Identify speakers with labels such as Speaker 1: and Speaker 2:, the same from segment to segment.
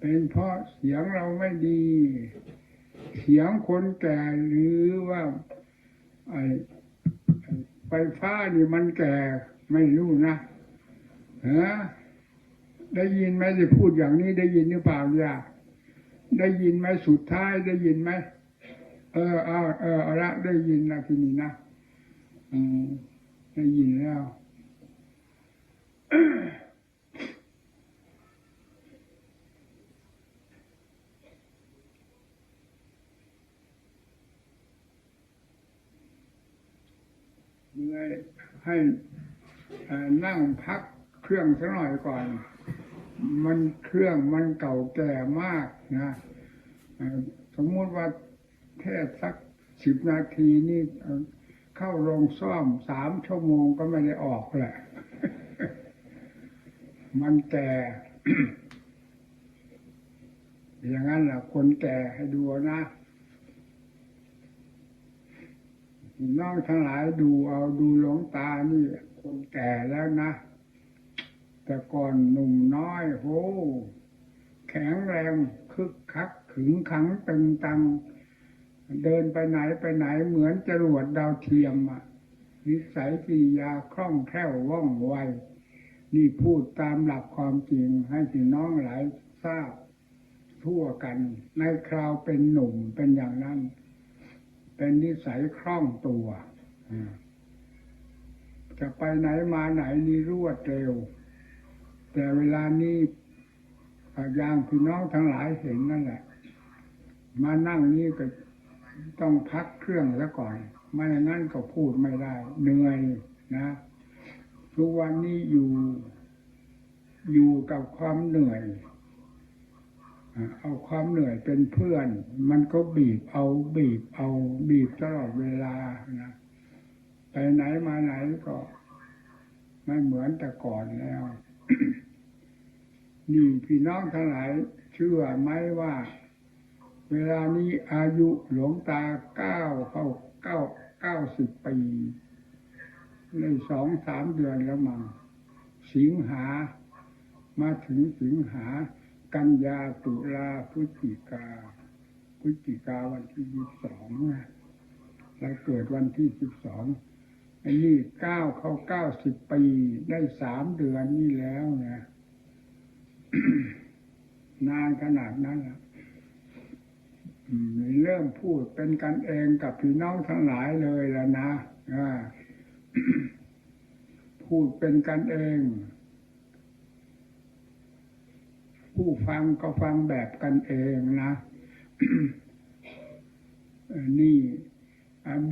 Speaker 1: เป็นเพราะเสียงเราไม่ดี เสียงคนแก่หรือว่าไอไฟฟ้านี่มันแก่ไม่รู้นะฮะได้ยินไหมที่พูดอย่างนี้ได้ยินหรือเปล่าเนี่ยได้ยินไหมสุดท้ายได้ยินไหมเออเอาเออเอาละได้ยินนะทีนี้นะอืมได้ยินแล้ว เมื่อย ให้นั่งพักเครื่องสักหน่อยก่อน มันเครื่องมันเก่าแก่มากนะสมมุติว่าเทศสักสิบนาทีนี่เข้าโรงซ่อมสามชั่วโมงก็ไม่ได้ออกแหละ มันแก่อย่างนั้นแหละคนแก่ให้ดูนะ น้องทั้งหลายดูเอาดูหลงตานี่คนแก่แล้วนะ แต่ก่อนหนุ่มน้อยโหแข็งแรงคึกคักขึงขังตึงตัง เดินไปไหนไปไหนเหมือนจรวดดาวเทียมอะนิสัยกิริยาคล่องแคล่วว่องไวนี่พูดตามหลักความจริงให้พี่น้องหลายทราบทั่วกัน ในคราวเป็นหนุ่มเป็นอย่างนั้น เป็นนิสัยคล่องตัวจะไปไหนมาไหนนี่รวดเร็ว แต่เวลานี้อย่างพี่น้องทั้งหลายเห็นนั่นแหละ มานั่งนี่ก็ต้องพักเครื่องแล้วก่อน ไม่อย่างนั้นก็พูดไม่ได้เหนื่อยนะทุกวันนี้อยู่อยู่กับความเหนื่อย เอาความเหนื่อยเป็นเพื่อน มันก็บีบเอาบีบเอาบีบตลอดเวลานะไปไหนมาไหนก็ ไม่เหมือนแต่ก่อนแล้ว นี่พี่น้องทั้งหลายเชื่อไหมว่า เวลานี้อายุหลวงตาเก้าเข้าเก้าเก้าสิบปีในสองสามเดือนแล้วมั้งสิงหา มาถึงสิงหา กันยาตุลาพฤศจิกาพฤศจิกาวันที่ยี่สิบสองเราเกิดวันที่สิบสองอันนี้เก้าเข้าเก้าสิบปีได้สามเดือนนี่แล้วนะนานขนาดนั้นล่ะเริ่มพูดเป็นกันเองกับพี่น้องทั้งหลายเลยแล้วนะพูดเป็นกันเอง ผู้ฟังก็ฟังแบบกันเองนะนี่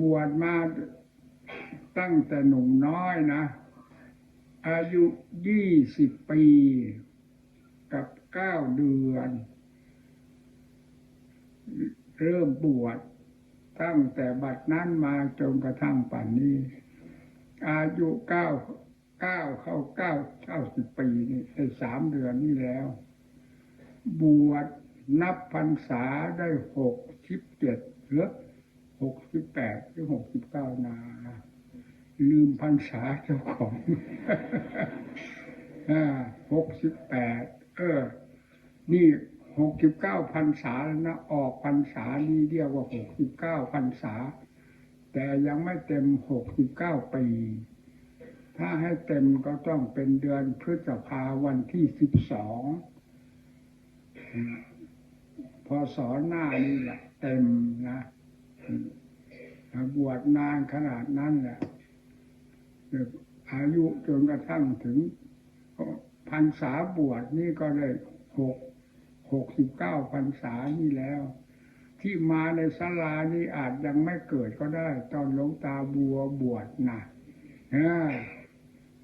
Speaker 1: บวชมาตั้งแต่หนุ่มน้อยนะ อายุยี่สิบปี กับเก้าเดือน เริ่มบวชตั้งแต่บัดนั้นมาจนกระทั่งป่านนี้ อายุเก้าเก้าเข้าเก้าเก้าสิบปีนี่ได้สามเดือนนี่แล้ว บวชนับพรรษาได้หกสิบเจ็ดหรือหกสิบแปดหรือหกสิบเก้านา ลืมพรรษาเจ้าของหกสิบแปดเออ นี่หกสิบเก้าพรรษาแล้วนะออกพรรษานี่เรียกว่าหกสิบเก้าพรรษา แต่ยังไม่เต็มหกสิบเก้าปี ถ้าให้เต็มก็ต้องเป็นเดือนพฤษภาวันที่สิบสอง พอสอนหน้านี่แหละเต็มนะบวชนานขนาดนั้นแหละอายุจนกระทั่งถึงพรรษาบวชนี่ก็ได้หกหกสิบเก้าพรรษานี่แล้ว ที่มาในศาลานี่อาจยังไม่เกิดก็ได้ ตอนหลวงตาบัวบวชนะเออ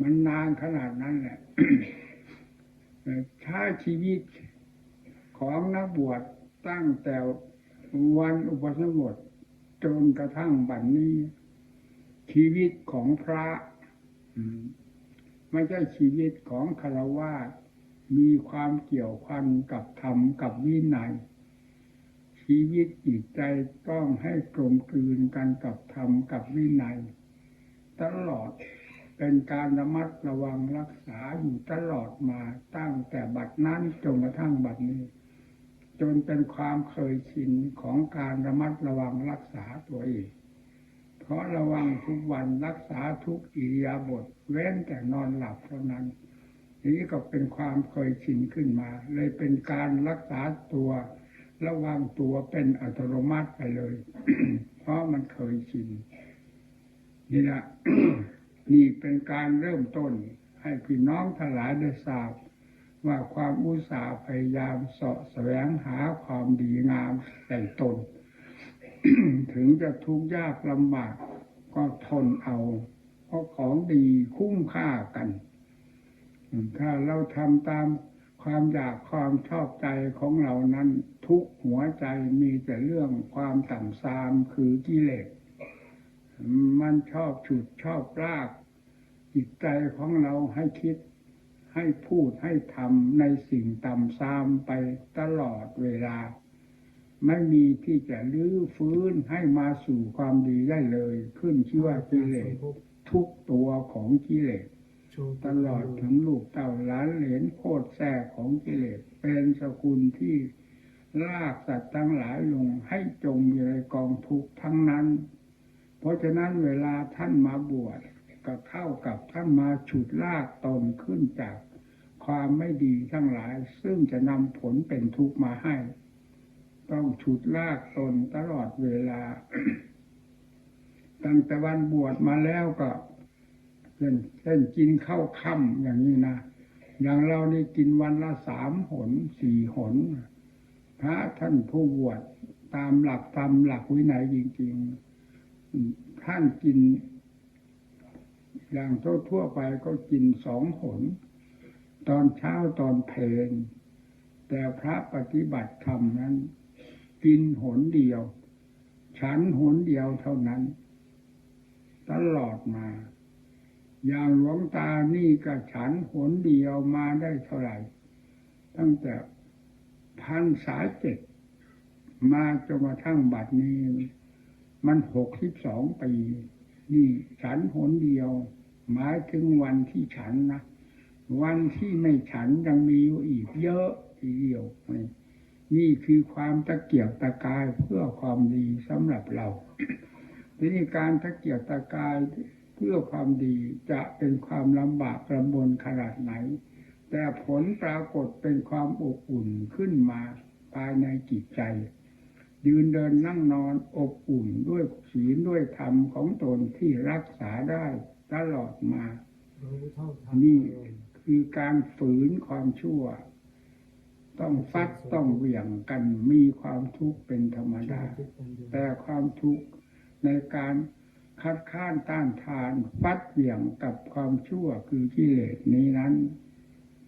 Speaker 1: มันนานขนาดนั้นแหละถ้าชีวิต ของนักบวชตั้งแต่วันอุปสมบทจนกระทั่งบัดนนี้ ชีวิตของพระไม่ใช่ชีวิตของคารวะมีความเกี่ยวพันกับธรรมกับวินัยชีวิตจิตใจต้องให้กลมกลืนกันกับธรรมกับวินัย ตลอดเป็นการระมัดระวังรักษาอยู่ตลอดมาตั้งแต่บัดนั้นจนกระทั่งบัดนี้ จนเป็นความเคยชินของการระมัดระวังรักษาตัวเอง เพราะระวังทุกวันรักษาทุกอิริยาบถเว้นแต่นอนหลับเท่านั้น นี้ก็เป็นความเคยชินขึ้นมา เลยเป็นการรักษาตัว ระวังตัวเป็นอัตโนมัติไปเลย เพราะมันเคยชินนี่นะนี่เป็นการเริ่มต้นให้พี่น้องทั้งหลายได้ทราบ ว่าความอุตสาห์พยายามเสาะแสวงหาความดีงามแต่ตน ถึงจะทุกข์ยากลำบากก็ทนเอา เพราะของดีคุ้มค่ากัน ถ้าเราทำตามความอยากความชอบใจของเรานั้น ทุกหัวใจมีแต่เรื่องความต่ำซามคือกิเลสมันชอบฉุดชอบลาก จิตใจของเราให้คิด ให้พูดให้ทำในสิ่งต่ำซามไปตลอดเวลา ไม่มีที่จะลื้อฟื้นให้มาสู่ความดีได้เลย ขึ้นชื่อว่ากิเลสทุกตัวของกิเลสตลอดถึงลูกเต่าล้านเหลนโคตรแท้ของกิเลสเป็นสกุลที่ลากสัตว์ทั้งหลายลงให้จมอยู่ในกองทุกข์ทั้งนั้น เพราะฉะนั้นเวลาท่านมาบวช ก็เท่ากับท่านมาฉุดลากตนขึ้นจากความไม่ดีทั้งหลาย ซึ่งจะนำผลเป็นทุกข์มาให้ ต้องฉุดลากตนตลอดเวลา ตั้งแต่วันบวชมาแล้วก็เช่นเช่นกินข้าวค่ำอย่างนี้นะอย่างเรานี่กินวันละสามหนสี่หน พระท่านผู้บวชตามหลักตามหลักวินัยจริง ๆ ท่านกิน อย่างทั่วๆไปก็กินสองหน ตอนเช้าตอนเพลนแต่พระปฏิบัติธรรมนั้น กินหนเดียว ฉันหนเดียวเท่านั้น ตลอดมา อย่างหลวงตานี่ก็ฉันหนเดียวมาได้เท่าไหร่ ตั้งแต่พันสายเจ็ดมาจนกระทั่งบัดนี้ มันหกสิบสองปีนี่ฉันหนเดียว หมายถึงวันที่ฉันนะวันที่ไม่ฉันยังมีอยู่อีกเยอะทีเดียวนี่คือความตะเกียบตะกายเพื่อความดีสำหรับเราทีนี้การตะเกียบตะกายเพื่อความดีจะเป็นความลำบากลำบนขนาดไหน แต่ผลปรากฏเป็นความอบอุ่นขึ้นมาภายในจิตใจ ยืนเดินนั่งนอนอบอุ่นด้วยศีลด้วยธรรมของตนที่รักษาได้ ตลอดมานี่คือการฝืนความชั่ว ต้องฟัดต้องเหวี่ยงกันมีความทุกข์เป็นธรรมดา แต่ความทุกข์ในการคัดค้านต้านทานฟัดเหวี่ยงกับความชั่วคือกิเลสนี้นั้น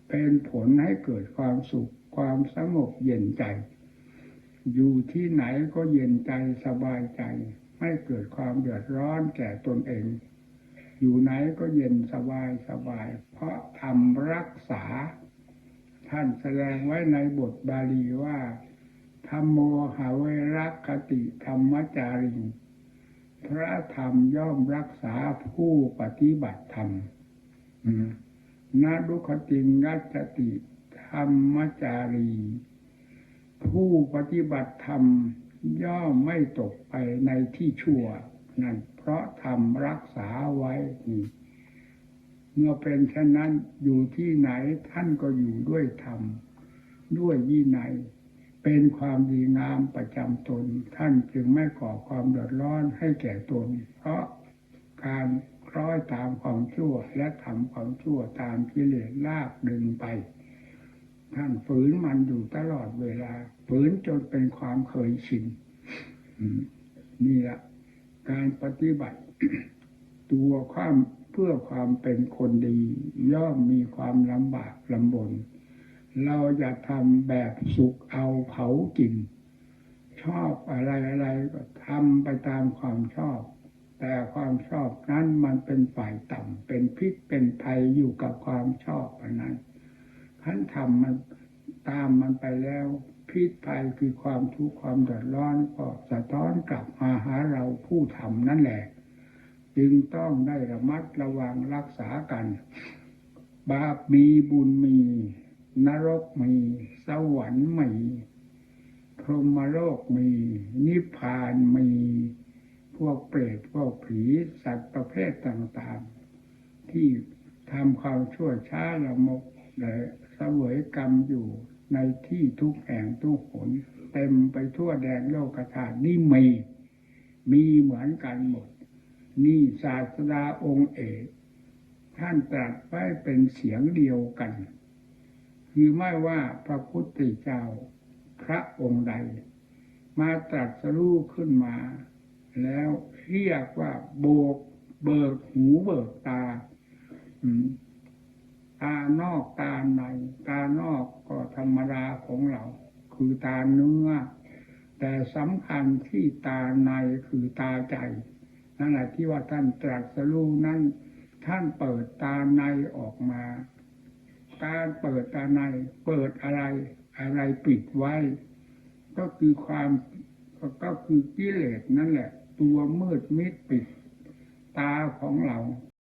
Speaker 1: เป็นผลให้เกิดความสุขความสงบเย็นใจ อยู่ที่ไหนก็เย็นใจสบายใจ ไม่เกิดความเดือดร้อนแก่ตนเอง อยู่ไหนก็เย็นสบายสบาย เพราะทำรักษา ท่านแสดงไว้ในบทบาลีว่าธรรมโมหาเวรักคติธรรมจาริงพระธรรมย่อมรักษาผู้ปฏิบัติธรรมนาดุคติงัจติธรรมจารี ผู้ปฏิบัติธรรมย่อมไม่ตกไปในที่ชั่วนั่น เพราะธรรมรักษาไว้ เมื่อเป็นเช่นนั้นอยู่ที่ไหนท่านก็อยู่ด้วยธรรม ด้วยวินัยเป็นความดีงามประจำตน ท่านจึงไม่ก่อความเดือดร้อนให้แก่ตน เพราะการคล้อยตามความชั่วและทำความชั่วตามกิเลสลากดึงไปท่านฝืนมันอยู่ตลอดเวลา ฝืนจนเป็นความเคยชินนี่แหละ การปฏิบัติ ตัวความเพื่อความเป็นคนดี ย่อมมีความลำบากลำบน เราอย่าทำแบบสุกเอาเผากิน ชอบอะไรอะไรก็ทำไปตามความชอบ แต่ความชอบนั้นมันเป็นฝ่ายต่ำเป็นพิษเป็นภัยอยู่กับความชอบอันนั้นขันทำมันตามมันไปแล้ว พิษภัยคือความทุกข์ความเดือดร้อนก็สะท้อนกลับมาหาเราผู้ทำนั่นแหละ จึงต้องได้ระมัดระวังรักษากัน บาปมีบุญมี นรกมี สวรรค์มีพรหมโลกมี นิพพานมี พวกเปรตพวกผีสัตว์ประเภทต่างๆ ที่ทำความชั่วช้าละมกและเสวยกรรมอยู่ ในที่ทุกแห่งทุกหนเต็มไปทั่วแดนโลกธาตุนี่มี มีเหมือนกันหมด นี่ศาสดาองค์เอกท่านตรัสไว้เป็นเสียงเดียวกัน คือไม่ว่าพระพุทธเจ้าพระองค์ใด มาตรัสรู้ขึ้นมา แล้วเรียกว่าโบกเบิกหูเบิกตา ตานอกตาในตานอกก็ธรรมดาของเรา คือตาเนื้อ แต่สำคัญที่ตาในคือตาใจนั่นแหละที่ว่าท่านตรัสรู้นั้น ท่านเปิดตาในออกมา การเปิดตาใน เปิดอะไรอะไรปิดไว้ ก็คือความก็คือกิเลสนั่นแหละ ตัวมืดมิดปิด ตาของเรา